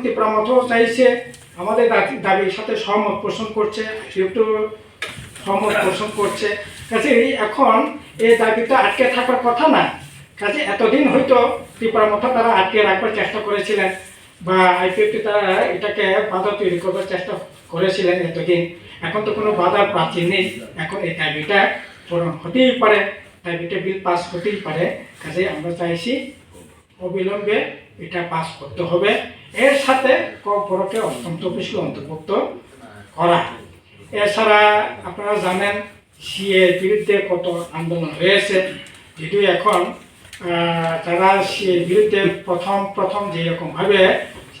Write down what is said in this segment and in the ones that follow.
ত্রিপুরা মঠও চাইছে, আমাদের দাবি- দাবির সাথে সহমত পোষণ করছে যেহেতু সহমত পোষণ করছে। কাজে এখন এই দাবিটা আটকে থাকার কথা না। কাজে এতদিন হয়তো ত্রিপুরা মঠ তারা আটকে রাখবার চেষ্টা করেছিলেন বা আইপিএফটি তারা এটাকে বাধা তৈরি করবার চেষ্টা করেছিলেন এতদিন। এখন তো কোনো বাধার প্রাচীর নেই। এখন এই দাবিটা পূরণ হতেই পারে, দাবিটা বিল পাস হতেই পারে। কাজে আমরা চাইছি অবিলম্বে এটা পাস করতে হবে। এর সাথে ক বড়কে অত্যন্ত অফিসকে অন্তর্ভুক্ত করা। এছাড়া আপনারা জানেন সিএর বিরুদ্ধে কত আন্দোলন হয়েছে। যদিও এখন যারা সিএর বিরুদ্ধে প্রথম প্রথম যেরকমভাবে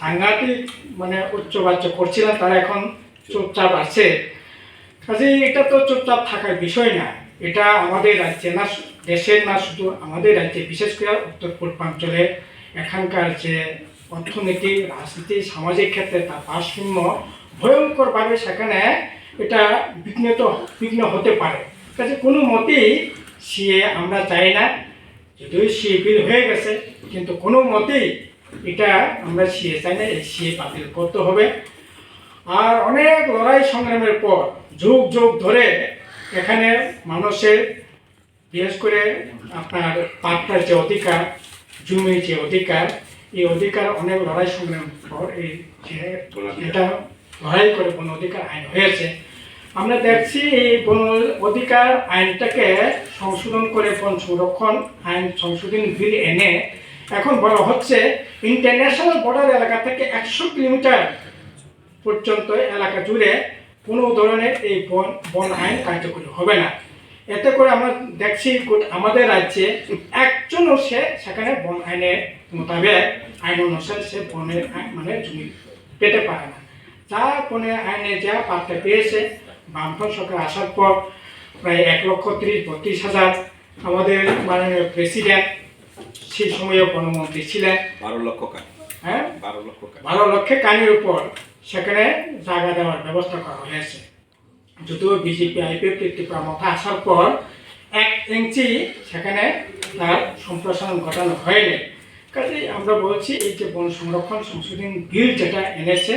সাংঘাতিক মানে উচ্চবাচ্য করছিলেন, তারা এখন চুপচাপ আছে। কাজে এটা তো চুপচাপ থাকার বিষয় না। এটা আমাদের রাজ্যে না, দেশের না, শুধু আমাদের রাজ্যে, বিশেষ করে উত্তর পূর্বাঞ্চলে এখানকার যে অর্থনীতি, রাজনীতি, সামাজিক ক্ষেত্রে তার ভারসাম্য ভয়ঙ্করভাবে সেখানে এটা বিঘ্নিত, বিঘ্ন হতে পারে। কাজে কোনো মতেই সিএ আমরা চাই না। যদিও সিএ বিল হয়ে গেছে, কিন্তু কোনো মতেই এটা আমরা সিএ চাই না, এই সিএ বাতিল করতে হবে। আর অনেক লড়াই সংগ্রামের পর, যুগ যুগ ধরে এখানে মানুষের, বিশেষ করে আপনার পাট্টার যে অধিকার জমির যে অধিকার এই অধিকার অনেক লড়াই সংগ্রামের পর এই যে এটা লড়াই করে বন অধিকার আইন হয়েছে। আমরা দেখছি এই বন অধিকার আইনটাকে সংশোধন করে বন সংরক্ষণ আইন সংশোধন বিল এনে এখন বলা হচ্ছে ইন্টারন্যাশনাল বর্ডার এলাকা থেকে একশো কিলোমিটার পর্যন্ত এলাকা জুড়ে কোনো ধরনের এই বন বন আইন কার্যকরী হবে না। এতে করে আমরা দেখছি আমাদের রাজ্যে একজনও সে সেখানে বন আইনের মোতাবেক আইন অনুসারে সে বনের মানে জমি পেতে পারে না। যা বনের আইনে যা পাত্তা পেয়েছে বামফ্রন্ট সরকার আসার পর প্রায় এক লক্ষ তিরিশ বত্রিশ হাজার আমাদের মাননীয় প্রেসিডেন্ট সেই সময়ে বনমন্ত্রী ছিলেন। বারো লক্ষ কান। হ্যাঁ? বারো লক্ষ বারো লক্ষে কানির উপর সেখানে জায়গা দেওয়ার ব্যবস্থা করা হয়েছে। যদিও বিজেপি আইপিএফ একটি মাথা আসার পর এক ইঞ্চি সেখানে তার সম্প্রসারণ ঘটানো হয়নি। কাজেই আমরা বলছি এই যে বন সংরক্ষণ সংশোধন বিল যেটা এনেছে